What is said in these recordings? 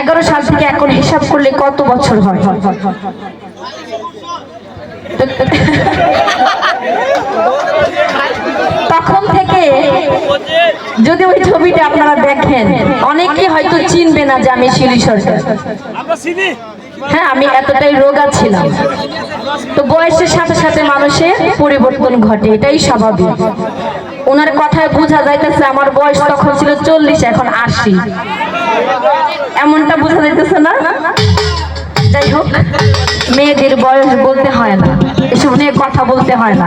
এগারো সাল থেকে এখন হিসাব করলে কত বছর হয়? তখন থেকে যদি ওই ছবিটা আপনারা দেখেন অনেকেই হয়তো চিনবে না যে আমি শিরি সরকার। হ্যাঁ আমি এতটাই রোগা ছিলাম। তো বয়সের সাথে সাথে মানুষের পরিবর্তন ঘটে এটাই স্বাভাবিক। ওনার কথায় বোঝা যাইতেছে আমার বয়স তখন ছিল চল্লিশ, এখন আশি। এমনটা বোঝা যাইতেছে না? যাই হোক, মেয়েদের বয়স বলতে হয় না। এসব নিয়ে কথা বলতে হয় না।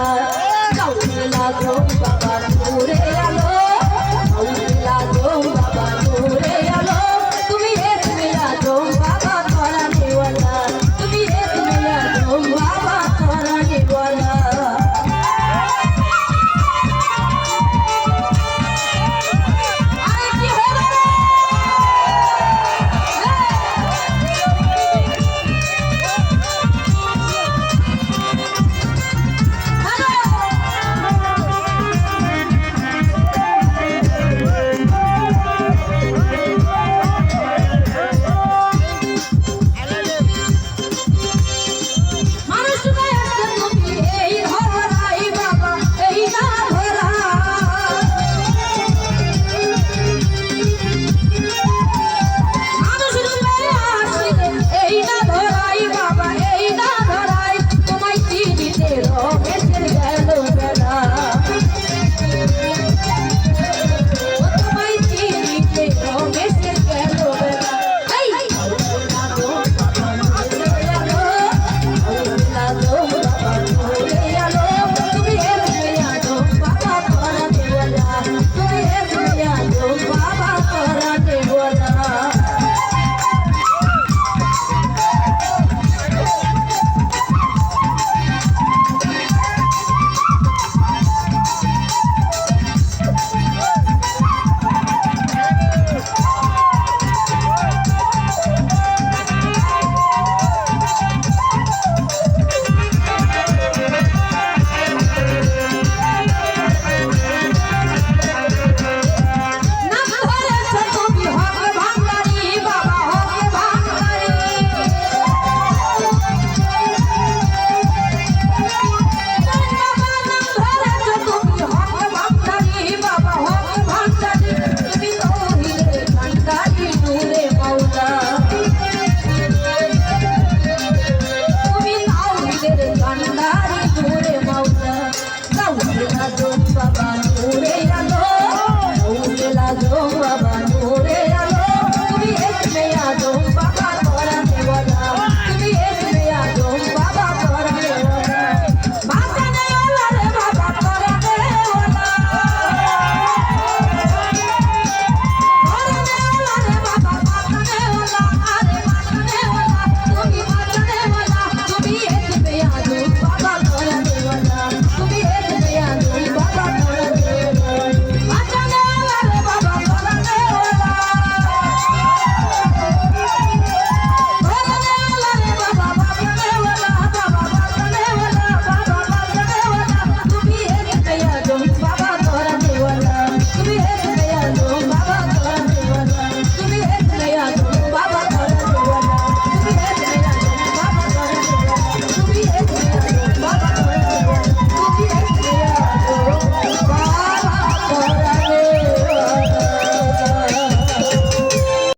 Oh,